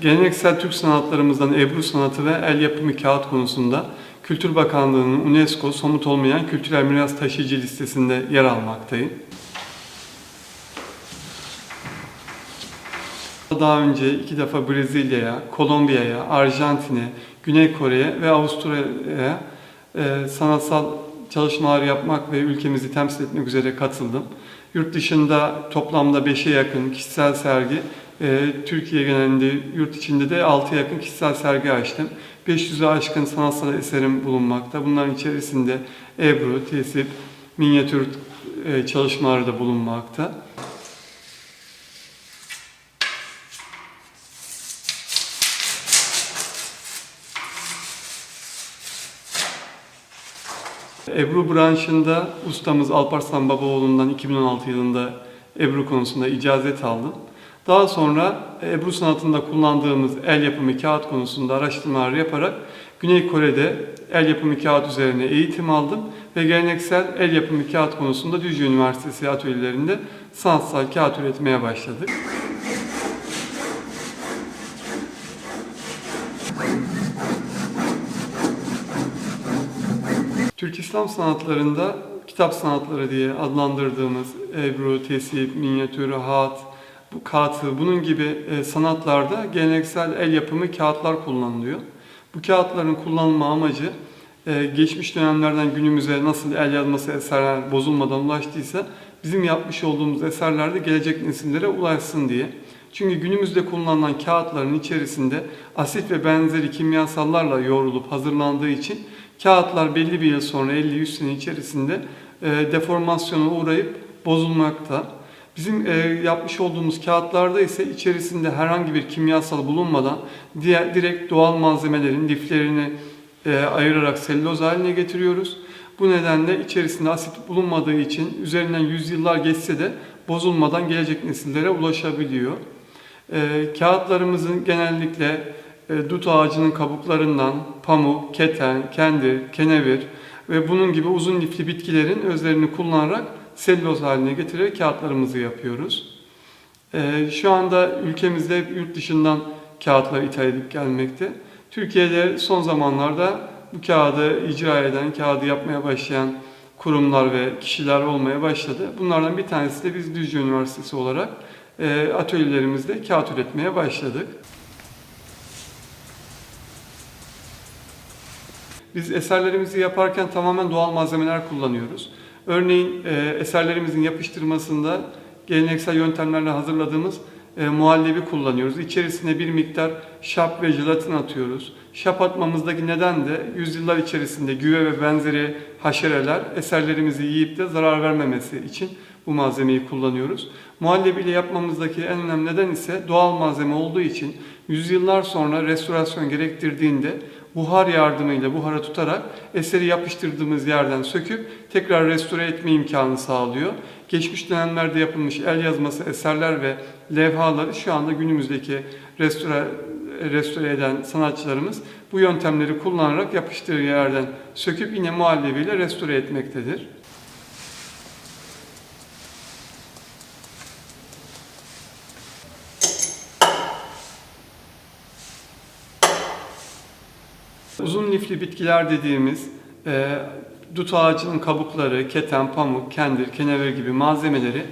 Geleneksel Türk sanatlarımızdan Ebru sanatı ve el yapımı kağıt konusunda Kültür Bakanlığı'nın UNESCO somut olmayan kültürel miras taşıyıcı listesinde yer almaktayım. Daha önce iki defa Brezilya'ya, Kolombiya'ya, Arjantin'e, Güney Kore'ye ve Avusturya'ya e, sanatsal çalışmalar yapmak ve ülkemizi temsil etmek üzere katıldım. Yurt dışında toplamda 5'e yakın kişisel sergi, e, Türkiye genelinde, yurt içinde de 6'ya yakın kişisel sergi açtım. 500'e aşkın sanatsal eserim bulunmakta. Bunların içerisinde Ebru, tesip, minyatür e, çalışmaları da bulunmakta. Ebru branşında ustamız Alparslan Babaoğlu'ndan 2016 yılında Ebru konusunda icazet aldım. Daha sonra Ebru sanatında kullandığımız el yapımı kağıt konusunda araştırmalar yaparak Güney Kore'de el yapımı kağıt üzerine eğitim aldım ve geleneksel el yapımı kağıt konusunda Düzce Üniversitesi atölyelerinde sanatsal kağıt üretmeye başladık. Türk İslam sanatlarında kitap sanatları diye adlandırdığımız ebru, tesip, minyatür, hat, bu katı, bunun gibi e, sanatlarda geleneksel el yapımı kağıtlar kullanılıyor. Bu kağıtların kullanılma amacı e, geçmiş dönemlerden günümüze nasıl el yazması eserler bozulmadan ulaştıysa bizim yapmış olduğumuz eserler de gelecek nesillere ulaşsın diye. Çünkü günümüzde kullanılan kağıtların içerisinde asit ve benzeri kimyasallarla yoğrulup hazırlandığı için kağıtlar belli bir yıl sonra 50-100 sene içerisinde e, deformasyona uğrayıp bozulmakta. Bizim e, yapmış olduğumuz kağıtlarda ise içerisinde herhangi bir kimyasal bulunmadan diğer direkt doğal malzemelerin liflerini e, ayırarak selüloz haline getiriyoruz. Bu nedenle içerisinde asit bulunmadığı için üzerinden yüzyıllar geçse de bozulmadan gelecek nesillere ulaşabiliyor. E, kağıtlarımızın genellikle e, dut ağacının kabuklarından pamuk, keten, kendir, kenevir ve bunun gibi uzun lifli bitkilerin özlerini kullanarak selüloz haline getirerek kağıtlarımızı yapıyoruz. E, şu anda ülkemizde yurt dışından kağıtlar ithal edip gelmekte. Türkiye'de son zamanlarda bu kağıdı icra eden, kağıdı yapmaya başlayan kurumlar ve kişiler olmaya başladı. Bunlardan bir tanesi de biz Düzce Üniversitesi olarak e, atölyelerimizde kağıt üretmeye başladık. Biz eserlerimizi yaparken tamamen doğal malzemeler kullanıyoruz. Örneğin e, eserlerimizin yapıştırmasında geleneksel yöntemlerle hazırladığımız e, muhallebi kullanıyoruz. İçerisine bir miktar şap ve jelatin atıyoruz. Şap atmamızdaki neden de yüzyıllar içerisinde güve ve benzeri haşereler eserlerimizi yiyip de zarar vermemesi için bu malzemeyi kullanıyoruz. Muhallebiyle yapmamızdaki en önemli neden ise doğal malzeme olduğu için yüzyıllar sonra restorasyon gerektirdiğinde buhar yardımıyla buhara tutarak eseri yapıştırdığımız yerden söküp tekrar restore etme imkanı sağlıyor. Geçmiş dönemlerde yapılmış el yazması eserler ve levhaları şu anda günümüzdeki restore, restore eden sanatçılarımız bu yöntemleri kullanarak yapıştırdığı yerden söküp yine muhallebiyle restore etmektedir. Uzun lifli bitkiler dediğimiz e, dut ağacının kabukları, keten, pamuk, kendir, kenevir gibi malzemeleri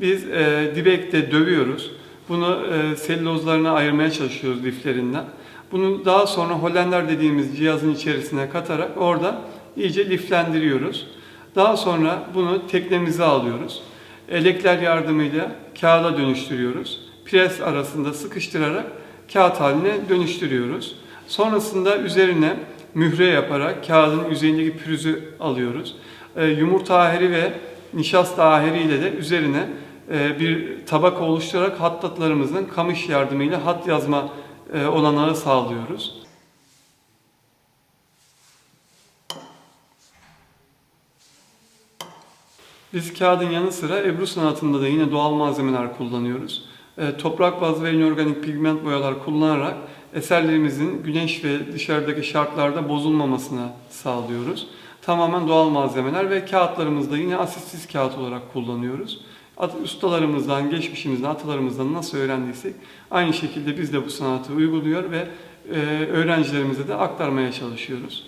biz e, dibekte dövüyoruz. Bunu e, selülozlarına ayırmaya çalışıyoruz liflerinden. Bunu daha sonra Hollender dediğimiz cihazın içerisine katarak orada iyice liflendiriyoruz. Daha sonra bunu teknemize alıyoruz. Elekler yardımıyla kağıda dönüştürüyoruz. Pres arasında sıkıştırarak kağıt haline dönüştürüyoruz. Sonrasında üzerine mühre yaparak kağıdın üzerindeki pürüzü alıyoruz. E, yumurta ahiri ve nişasta ahiri ile de üzerine e, bir tabak oluşturarak hattatlarımızın kamış yardımıyla hat yazma e, olanları sağlıyoruz. Biz kağıdın yanı sıra ebru sanatında da yine doğal malzemeler kullanıyoruz. E, toprak bazlı ve inorganik pigment boyalar kullanarak eserlerimizin güneş ve dışarıdaki şartlarda bozulmamasını sağlıyoruz. Tamamen doğal malzemeler ve kağıtlarımızda yine asitsiz kağıt olarak kullanıyoruz. At- Ustalarımızdan, geçmişimizden, atalarımızdan nasıl öğrendiysek aynı şekilde biz de bu sanatı uyguluyor ve e, öğrencilerimize de aktarmaya çalışıyoruz.